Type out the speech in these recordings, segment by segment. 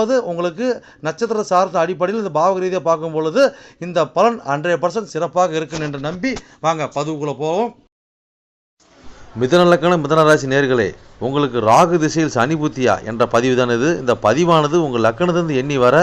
அதாவது உங்களுக்கு நட்சத்திர சார்ந்த அடிப்படையில் இந்த பாவக ரீதியாக பார்க்கும் பொழுது இந்த பலன் ஹண்ட்ரட் பர்சன்ட் சிறப்பாக இருக்கும் என்று நம்பி வாங்க பதிவுக்குள்ளே போவோம். மிதனலக்கண மிதனராசி மிதன ராசி நேர்களே உங்களுக்கு ராகு திசையில் சனி புத்தியா என்ற பதிவு தான் இது. இந்த பதிவானது உங்கள் லக்கணத்திலிருந்து எண்ணி வர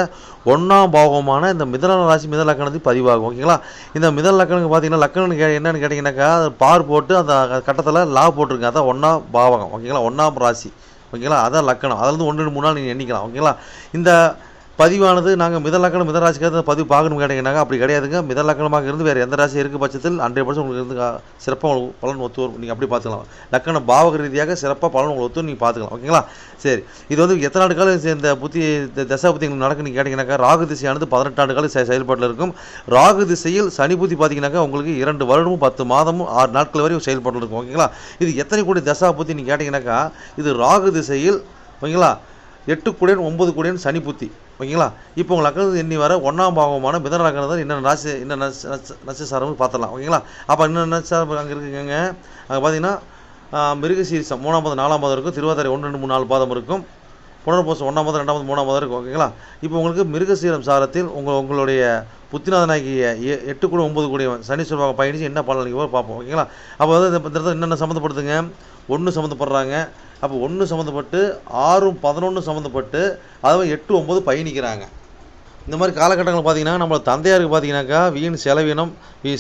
ஒன்றாம் பாவகமான இந்த மிதன ராசி மிதன லக்கணத்துக்கு பதிவாகும். ஓகேங்களா? இந்த மிதன லக்கணம் பார்த்தீங்கன்னா லக்கணம் கே என்னன்னு கேட்டிங்கன்னாக்கா அது பார் போட்டு அந்த கட்டத்தில் லா போட்டிருங்க. அதான் ஒன்றாம் பாவகம். ஓகேங்களா? ஒன்றாம் ராசி. ஓகேங்களா? அதான் லக்கணம். அதில் இருந்து ஒன்று ரெண்டு மூணு நாள் நீங்கள் எண்ணிக்கலாம். ஓகேங்களா? இந்த பதிவானது நாங்கள் மிதலக்கணம் மித ராசிக்காக பதிவு பார்க்கணும் கேட்டீங்கன்னாங்க அப்படி கிடையாதுங்க. மிதலக்கணமாக இருந்து வேறு எந்த ராசி இருக்க பட்சத்தில் ஹண்ட்ரட் பர்சன்ட் உங்களுக்கு இருந்து சிறப்பாக உங்களுக்கு பலன் ஒத்து வரும். நீங்கள் அப்படி பார்த்துக்கலாம். லக்கணம் பாவக ரீதியாக சிறப்பாக பலன் உங்களுக்கு ஒத்து நீங்கள் பார்த்துக்கலாம். ஓகேங்களா? சரி. இது வந்து எத்தனை ஆண்டு காலம் இந்த- புத்தி இந்த தசா புத்தி உங்களுக்கு நடக்குன்னு கேட்டிங்கனாக்கா ராகு திசையானது பதினெட்டு ஆண்டு காலம் செயல்பாட்டில் இருக்கும். ராகு திசையில் சனி புத்தி பார்த்தீங்கன்னாக்கா உங்களுக்கு இரண்டு வருடமும் பத்து மாதமும் ஆறு நாட்கள் வரையும் செயல்பாட்டில் இருக்கும். ஓகேங்களா? இது எத்தனை கோடி தசா புத்தி நீங்கள் கேட்டிங்கனாக்கா இது ராகு திசையில் ஓகேங்களா? எட்டு கூடையன் ஒன்பது கூடையன் சனி புத்தி. ஓகேங்களா? இப்போ உங்கள் லக்கணத்து எண்ணி வர ஒன்றாம் பாவமான மிதன லக்னத்தில் என்னென்ன ராசி என்ன நட்ச நட்சசாரம் பார்த்துடலாம். ஓகேங்களா? அப்போ என்னென்ன நட்சசாரம் அங்கே இருக்குங்க அங்கே பார்த்தீங்கன்னா மிருகசீரிசம். மூணாம் பாதம் நாலாம் பாதம் இருக்கும். திருவாதிரை ஒன்று ரெண்டு மூணு நாலு பாதம் இருக்கும். புனர்பூசம் ஒன்றாம் பாதம் ரெண்டாம் பாதம் மூணாம் பாதம் இருக்கும். ஓகேங்களா? இப்போ உங்களுக்கு மிருகசீரம் சாரத்தில் உங்கள் உங்களுடைய புத்திநாதனாகிய எ- எட்டு கூட ஒம்பது கூடிய சனீஸ்வரமாக பயணிச்சு என்ன பலன் பார்ப்போம். ஓகேங்களா? அப்போ வந்து இந்த என்னென்ன சம்மந்தப்படுத்துங்க. ஒன்று சம்மந்தப்படுறாங்க. அப்போ ஒன்று சம்மந்தப்பட்டு ஆறும் பதினொன்று சம்மந்தப்பட்டு அதுவும் எட்டு ஒம்பது பயணிக்கிறாங்க. இந்த மாதிரி காலகட்டங்கள் பார்த்தீங்கன்னா நம்ம தந்தையாருக்கு பார்த்தீங்கன்னாக்கா வீண் செலவினம்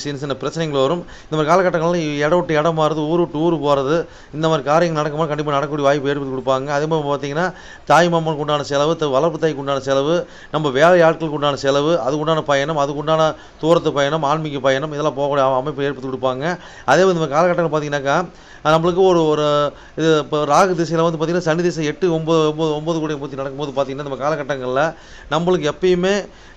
சின்ன சின்ன பிரச்சனைகள் வரும். இந்த மாதிரி காலகட்டங்களில் இடம் விட்டு இடம் மாறுது ஊர் விட்டு ஊர் போகிறது இந்த மாதிரி காரியங்கள் நடக்கும்போது கண்டிப்பாக நடக்கக்கூடிய வாய்ப்பு ஏற்படுத்தி கொடுப்பாங்க. அதே மாதிரி பார்த்தீங்கன்னா தாய் மாமனுக்கு உண்டான செலவு வளர்ப்பு தாய்க்கு உண்டான செலவு நம்ம வேலை ஆட்களுக்கு உண்டான செலவு அதுக்கு உண்டான பயணம் அதுக்கு உண்டான தூரத்து பயணம் ஆன்மீக பயணம் இதெல்லாம் போகக்கூடிய அமைப்பு ஏற்படுத்தி கொடுப்பாங்க. அதே மாதிரி இந்த காலகட்டங்கள் பார்த்தீங்கன்னாக்கா நம்மளுக்கு ஒரு ஒரு இது இப்போ ராகு திசையில் வந்து பார்த்திங்கன்னா சனி திசை எட்டு ஒம்பது ஒம்பது ஒம்பது கூட பற்றி நடக்கும்போது பார்த்திங்கன்னா நம்ம காலகட்டங்களில் நம்மளுக்கு எப்பயுமே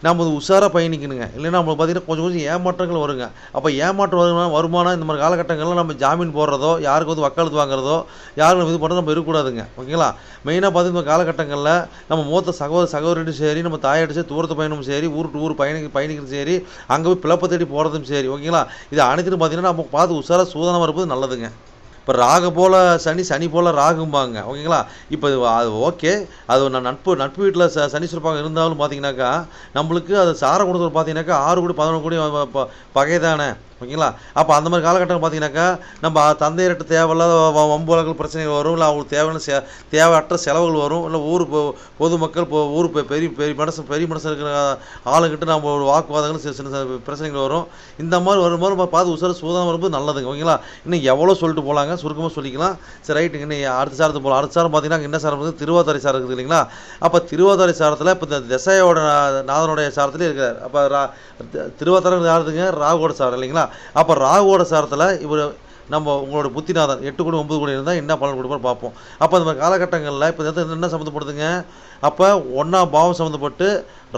நம்ம உஷாராக பயணிக்கணுங்க. இல்லைன்னா நம்மளுக்கு பார்த்திங்கன்னா கொஞ்சம் கொஞ்சம் ஏமாற்றங்கள் வருங்க. அப்போ ஏமாற்றம் வருமானம் வருமானம் இந்த மாதிரி காலகட்டங்களில் நம்ம ஜாமீன் போடுறதோ யாருக்கு வந்து வக்காலத்து வாங்குறதோ யாருக்கு இது பண்ணுறதோ நம்ம இருக்கக்கூடாதுங்க. ஓகேங்களா? மெயினாக பார்த்து இந்த காலகட்டங்களில் நம்ம மூத்த சகோதர சகோதரிட்டும் சரி நம்ம தாயாட்டு சரி தூரத்து பயணமும் சரி ஊர் டு ஊர் பயணி பயணிக்கிறது சரி அங்கே போய் பிளப்ப தேடி போகிறதும் சரி ஓகேங்களா? இது அனைத்துன்னு பார்த்தீங்கன்னா நம்ம பார்த்து உஷாராக சூதனமாக இருப்பது நல்லதுங்க. இப்போ ராகு போல் சனி சனி போல் ராகும்பாங்க. ஓகேங்களா? இப்போ அது ஓகே. அது நான் நட்பு நட்பு வீட்டில் ச சனி சிறப்பாக இருந்தாலும் பார்த்தீங்கன்னாக்கா நம்மளுக்கு அது சார கொடுத்தது பார்த்தீங்கன்னாக்கா ஆறு கோடி பதினொன்று கோடி ப- பகை தானே ஓகேங்களா? அப்போ அந்த மாதிரி காலகட்டம் பார்த்தீங்கன்னாக்கா நம்ம தந்தையிட்ட தேவையில்லாத வ- வம்புகள் பிரச்சனைகள் வரும் இல்லை அவங்களுக்கு தேவையான செ தேவையற்ற செலவுகள் வரும் இல்லை ஊர் பொதுமக்கள் இப்போ ஊர் பெ- பெரிய பெரிய மனசு பெரிய மனசு இருக்கிற ஆளுங்கிட்ட நம்ம வாக்குவாதங்கள் சில சின்ன சின்ன பிரச்சனைகள் வரும். இந்த மாதிரி வரும்போது நம்ம பார்த்து உசார சூதானம் வரும்போது நல்லதுங்க ஓகேங்களா? இன்னும் எவ்வளோ சொல்லிட்டு போகலாங்க சுருக்கமாக சொல்லிக்கலாம். சரி ரைட்டுங்க இன்னும் அடுத்த சாரத்து போகலாம் அடுத்த சாரம் பார்த்தீங்கன்னா என்ன சாரம் இருக்குது திருவாதிரை சாரம் இருக்குது இல்லைங்களா? அப்போ திருவாதாரி சாரத்தில் இப்போ இந்த திசையோட நாதனுடைய சாரத்திலே இருக்கிறார். அப்போ ரா திருவாதாரம் திருவாதிரை யாருதுங்க? ராகுவோட சாரம் இல்லைங்களா? அப்போ ராகுவோட சாரத்தில் இவர் நம்ம உங்களோட புத்திநாதன் எட்டு கோடி ஒன்பது கோடி இருந்தால் என்ன பலன் கொடுப்போம் பார்ப்போம். அப்போ அந்த மாதிரி காலகட்டங்களில் இப்போ என்ன சம்மந்தப்படுதுங்க? அப்போ ஒன்றாம் பாவம் சம்மந்தப்பட்டு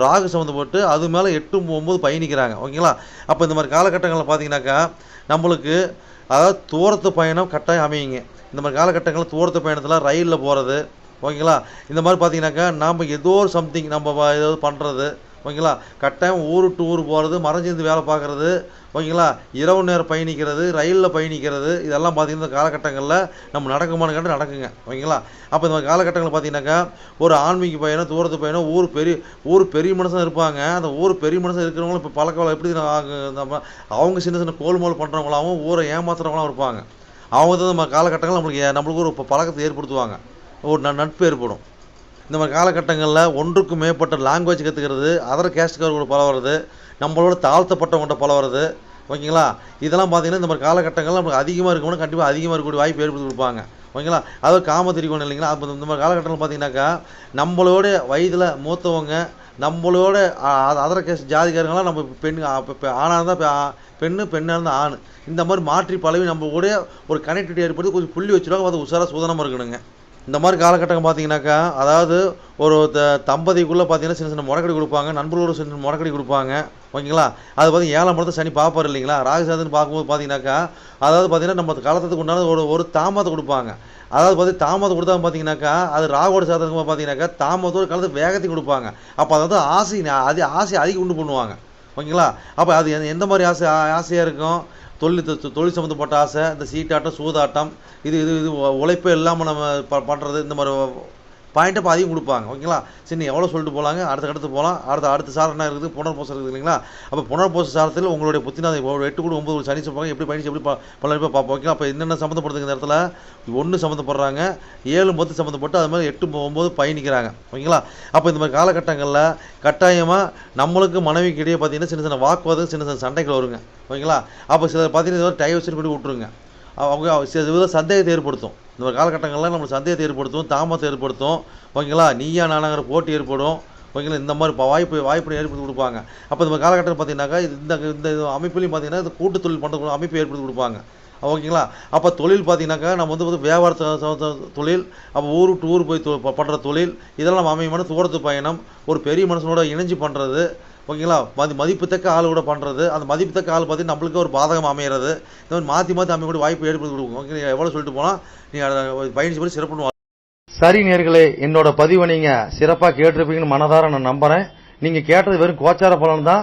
ராகு சம்மந்தப்பட்டு அது மேலே எட்டு ஒம்பது பயணிக்கிறாங்க ஓகேங்களா? அப்போ இந்த மாதிரி காலகட்டங்களில் பார்த்தீங்கன்னாக்கா நம்மளுக்கு அதாவது தூரத்து பயணம் கட்டாயம் அமையுங்க. இந்த மாதிரி காலகட்டங்களில் தூரத்து பயணத்தில் ரயிலில் போகிறது ஓகேங்களா? இந்த மாதிரி பார்த்தீங்கன்னாக்கா நாம் ஏதோ ஒரு சம்திங் நம்ம ஏதாவது பண்ணுறது ஓகேங்களா? கட்டாயம் ஊர் டூர் ஊர் போகிறது மறைஞ்சிருந்து வேலை பார்க்குறது ஓகேங்களா? இரவு நேரம் பயணிக்கிறது ரயிலில் பயணிக்கிறது இதெல்லாம் பார்த்தீங்கன்னா இந்த காலகட்டங்களில் நம்ம நடக்குமான்னு கேட்டு நடக்குங்க ஓகேங்களா? அப்போ இந்த மாதிரி காலகட்டங்களில் பார்த்தீங்கன்னாக்கா ஒரு ஆன்மீக பயணம் தூரத்து பயணம் ஊர் பெரிய ஊர் பெரிய மனுஷன் இருப்பாங்க. அந்த ஊர் பெரிய மனுஷன் இருக்கிறவங்களும் இப்போ பழக்க வழக்கம் எப்படி நம்ம அவங்க சின்ன சின்ன கோல்மோல் பண்ணுறவங்களாவும் ஊரை ஏமாத்துறவங்களாம் இருப்பாங்க. அவங்க தான் நம்ம காலகட்டங்கள் நம்மளுக்கு நம்மளுக்கு ஒரு பழக்கத்தை ஏற்படுத்துவாங்க. ஒரு ந- நட்பு ஏற்படும். இந்த மாதிரி காலகட்டங்களில் ஒன்றுக்கு மேற்பட்ட லாங்குவேஜ் கற்றுக்கிறது அதர் கேஸ்ட்காரோட பழகிறது நம்மளோட தாழ்த்தப்பட்டவங்கள்ட்ட பழகிறது ஓகேங்களா? இதெல்லாம் பார்த்தீங்கன்னா இந்த மாதிரி காலகட்டங்களில் நமக்கு அதிகமாக இருக்கணும் கண்டிப்பாக அதிகமாக இருக்கக்கூடிய வாய்ப்பு ஏற்படுத்தி கொடுப்பாங்க. ஓகேங்களா? அதாவது காம திரிகோணம் இல்லைங்களா? அப்போ இந்த மாதிரி காலகட்டங்கள் பார்த்தீங்கன்னாக்கா நம்மளோட வயதில் மூத்தவங்க நம்மளோட அதர கேஸ் ஜாதிக்காரங்களாம் நம்ம பெண் ஆணாக இருந்தால் பெண்ணு பெண்ணாக இருந்தால் ஆண். இந்த மாதிரி மாற்றி பழவி நம்ம கூட ஒரு கனெக்டிவிட்டி ஏற்படுத்தி கொஞ்சம் புள்ளி வச்சுருவாங்க அது உஷாராக சூதனமாக இருக்கணுங்க. இந்த மாதிரி காலகட்டம் பார்த்தீங்கன்னாக்கா அதாவது ஒரு த- தம்பதிக்குள்ளே பார்த்தீங்கன்னா சின்ன சின்ன முடக்கடி கொடுப்பாங்க நண்பர்களோட சின்ன சின்ன முடக்கடி கொடுப்பாங்க ஓகேங்களா? அது பார்த்தீங்கன்னா ஏழாம் படத்தை சனி பார்ப்பார் இல்லைங்களா? ராகுசாதன் பார்க்கும்போது பார்த்தீங்கன்னாக்கா அதாவது பார்த்தீங்கன்னா நம்ம காலத்துக்கு உண்டான ஒரு ஒரு தாமதத்தை கொடுப்பாங்க. அதாவது பார்த்து தாமதம் கொடுத்தா பார்த்தீங்கன்னாக்கா அது ராகோட சாதகமாக பார்த்தீங்கன்னாக்கா தாமதத்தோடு காலத்துக்கு வேகத்தையும் கொடுப்பாங்க. அப்போ அதாவது ஆசை அது ஆசை அதிகம் உண்டு பண்ணுவாங்க. ஓகேங்களா? அப்போ அது எந்த- எந்த மாதிரி ஆசை ஆசையாக இருக்கும்? தொழில் தொ- தொழில் சம்மந்தப்பட்ட ஆசை இந்த சீட்டாட்டம் சூதாட்டம் இது இது இது உழைப்பே இல்லாமல் நம்ம ப பண்ணுறது இந்த மாதிரி பாயிண்ட் அப்போ அதிகம் கொடுப்பாங்க. ஓகேங்களா? சரி எவ்வளோ சொல்லிட்டு போகலாங்க அடுத்த அடுத்து போகலாம் அடுத்த அடுத்த சாரம் என்ன இருக்குது? புனர்போசம் இருக்குது இல்லைங்களா? அப்போ புனர்போச சாரத்தில் உங்களுடைய புத்தினாதை ஒரு எட்டு கூட ஒன்பது சனி சொல்லுவாங்க எப்படி பயணிச்சு எப்படி பல பார்ப்போம். ஓகேங்களா? அப்போ என்னென்ன சம்மந்தப்படுதுங்க இந்த இடத்துல ஒன்று சம்மந்தப்படுறாங்க ஏழு பத்து சம்மந்தப்பட்டு அது மாதிரி எட்டு ஒம்பது பயணிக்கிறாங்க. ஓகேங்களா? அப்போ இந்த மாதிரி காலகட்டங்களில் கட்டாயமாக நம்மளுக்கு மனைவிக்கு இடையே பார்த்தீங்கன்னா சின்ன சின்ன வாக்குவாதம் சின்ன சின்ன சண்டைகள் வருங்க. ஓகேங்களா? அப்போ சிலர் பார்த்தீங்கன்னா டைவர்ஷன் கூட விட்ருங்க அவங்க சில வித சந்தேகத்தை ஏற்படுத்தும். இந்த காலகட்டங்கள்லாம் நம்ம நம்மளுக்கு சந்தேகத்தை ஏற்படுத்தும் தாமத்தை ஏற்படுத்தும். ஓகேங்களா? நீயா நானாங்கிற போட்டி ஏற்படும். ஓகேங்களா? இந்த மாதிரி வாய்ப்பு வாய்ப்பு ஏற்படுத்தி கொடுப்பாங்க. அப்போ இந்த காலகட்டம் பார்த்தீங்கன்னாக்கா இந்த இந்த இது அமைப்புலையும் பார்த்தீங்கன்னா இந்த கூட்டு தொழில் பண்ணுற அமைப்பு ஏற்படுத்தி கொடுப்பாங்க. ஓகேங்களா? அப்போ தொழில் பார்த்தீங்கன்னாக்கா நம்ம வந்து வியாபார தொழில் அப்போ ஊர் விட்டு ஊர் போய் தொ- தொழில் இதெல்லாம் நம்ம அமையமான தூரத்து பயணம் ஒரு பெரிய மனுஷனோட இணைஞ்சு பண்ணுறது ஓகேங்களா? மதி மதிப்புத்தக்க ஆள் கூட பண்ணுறது அந்த மதிப்புத்தக்க ஆள் பார்த்தீங்கன்னா நம்மளுக்கு ஒரு பாதகம் அமையிறது. இந்த மாதிரி மாற்றி மாற்றி அமையக்கூடிய வாய்ப்பு ஏற்படுத்தி கொடுக்கும். ஓகே எவ்வளோ சொல்லிட்டு போனால் நீங்கள் பயணிச்சு பண்ணி சிறப்பு சரி நேர்களே என்னோட பதிவை நீங்கள் சிறப்பாக கேட்டிருப்பீங்கன்னு மனதார நான் நம்புகிறேன் நீங்கள் கேட்டது வெறும் கோச்சார பலன் தான்.